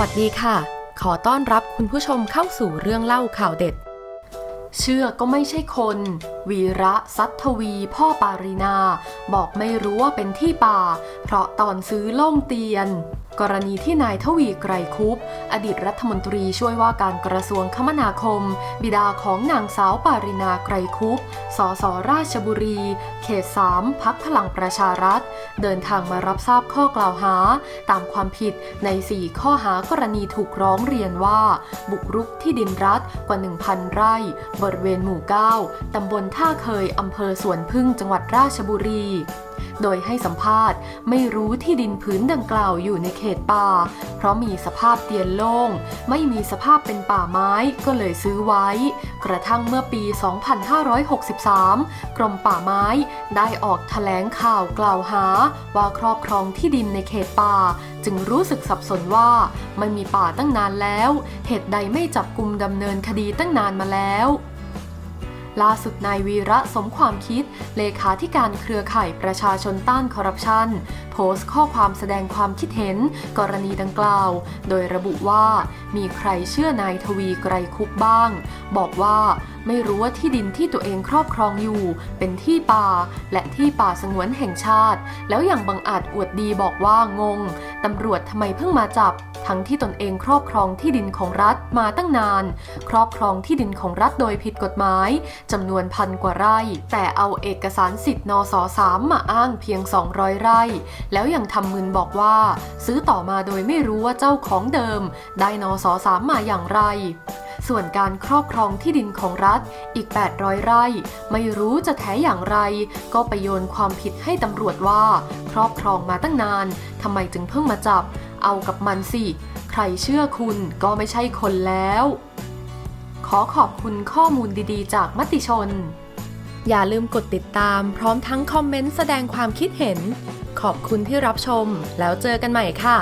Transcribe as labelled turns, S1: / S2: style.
S1: วัสดีค่ะ ขอต้อนรับคุณผู้ชมเข้าสู่เรื่องเล่าข่าวเด็ด เชื่อก็ไม่ใช่คน วีระสัทวี พ่อปารีนา บอกไม่รู้ว่าเป็นที่ป่า เพราะตอนซื้อโล่งเตียนกรณีที่นายทวีไกรคุปอดีตรัฐมนตรีช่วยว่าการกระทรวงคมนาคม บิดาของนางสาวปารินาไกรคุปสสราชบุรี เขต3พักพลังประชารัฐ เดินทางมารับทราบข้อกล่าวหา ตามความผิดใน 4 ข้อหากรณีถูกร้องเรียนว่า บุกรุกที่ดินรัฐกว่า 1,000 ไร่ บริเวณหมู่ 9 ตำบลท่าเคยอำเภอสวนพึ่งจังหวัดราชบุรี โดยให้สัมภาษณ์ไม่รู้ที่ดินผืนดังกล่าวอยู่ในเขตป่า เพราะมีสภาพเตียนโล่ง ไม่มีสภาพเป็นป่าไม้ก็เลยซื้อไว้ กระทั่งเมื่อปี 2563 กรมป่าไม้ได้ออกแถลงข่าวกล่าวหา ว่าครอบครองที่ดินในเขตป่า จึงรู้สึกสับสนว่ามันมีป่าตั้งนานแล้ว เหตุใดไม่จับกลุ่มดำเนินคดีตั้งนานมาแล้ว ล่าสุดนายวีระสมความคิด เลขาธิการเครือข่ายประชาชนต้านคอร์รัปชันโพสต์ข้อความแสดงความคิดเห็น กรณีดังกล่าว โดยระบุว่า มีใครเชื่อนายทวีไกรคุปบ้าง บอกว่าไม่รู้ว่าที่ดินที่ตัวเองครอบครองอยู่ เป็นที่ป่า และที่ป่าสงวนแห่งชาติ แล้วอย่างบังอาจอวดดีบอกว่างงตำรวจทำไมเพิ่งมาจับ ทั้งที่ตนเองครอบครองที่ดินของรัฐมาตั้งนาน ครอบครองที่ดินของรัฐโดยผิดกฎหมายจำนวนพันกว่าไร่ แต่เอาเอกสารสิทธิ์นสสามมาอ้างเพียง 200 ไร่ แล้วยังทำมึนบอกว่า ซื้อต่อมาโดยไม่รู้ว่าเจ้าของเดิม ได้นสสามมาอย่างไรส่วนการครอบครองที่ดินของรัฐอีก 800 ไร่ ไม่รู้จะแท้อย่างไร ก็ไปโยนความผิดให้ตำรวจว่า ครอบครองมาตั้งนานทำไมจึงเพิ่งมาจับ เอากับมันสิ ใครเชื่อคุณก็ไม่ใช่คนแล้ว ขอขอบคุณข้อมูลดีๆ จากมติชน อย่าลืมกดติดตามพร้อมทั้งคอมเมนต์แสดงความคิดเห็น ขอบคุณที่รับชมแล้วเจอกันใหม่ค่ะ